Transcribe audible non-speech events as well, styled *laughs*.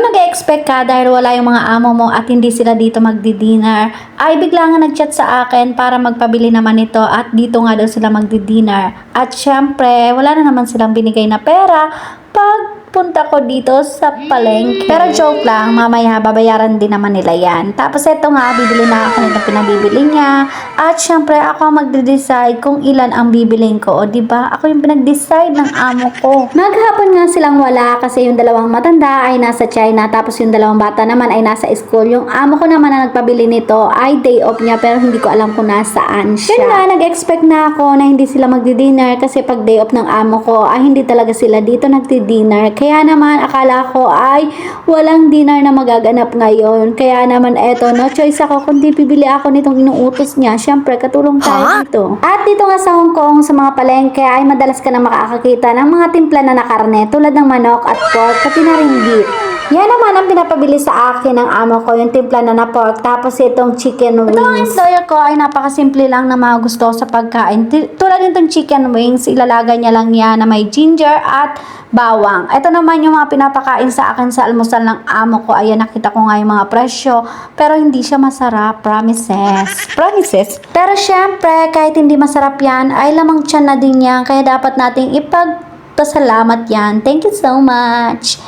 Kung nag-expect ka dahil wala yung mga amo mo at hindi sila dito magdi-dinner, ay bigla nga nag-chat sa akin para magpabili naman ito at dito nga daw sila magdi-dinner. At syempre, wala na naman silang binigay na pera punta ko dito sa palengke. Pero joke lang, mamaya babayaran din naman nila yan. Tapos eto nga, bibili na ako nito pinabibili niya. At syempre, ako ang magde-decide kung ilan ang bibiling ko. O ba Ako yung pinag-decide ng amo ko. Maghapon nga silang wala kasi yung dalawang matanda ay nasa China. Tapos yung dalawang bata naman ay nasa school. Yung amo ko naman na nagpabili nito ay day off niya pero hindi ko alam kung nasaan siya. Yun nga, nag-expect na ako na hindi sila magdi-dinner kasi pag day off ng amo ko ay hindi talaga sila dito nagdi-dinner. Kaya naman, akala ko ay walang dinner na magaganap ngayon. Kaya naman, eto, no choice ako kundi bibili ako nitong inuutos niya. Siyempre, katulong tayo dito. At dito nga sa Hong Kong, sa mga palengke, ay madalas ka na makakakita ng mga timpla na na karne tulad ng manok at pork, pati na rin beef. Yan naman ang pinapabili sa akin ng amo ko, yung timpla na na pork, tapos itong chicken wings. Ito ang employer ko ay napakasimple lang na mga gusto sa pagkain. Tulad nitong chicken wings, ilalagay niya lang yan na may ginger at bawang. Ito naman yung mga pinapakain sa akin sa almusal ng amo ko. Ayan, nakita ko nga yung mga presyo. Pero hindi siya masarap. Promises. *laughs* Promises. Pero syempre, kahit hindi masarap yan, ay lamang tiyan na din yan. Kaya dapat nating ipag pasalamat yan. Thank you so much.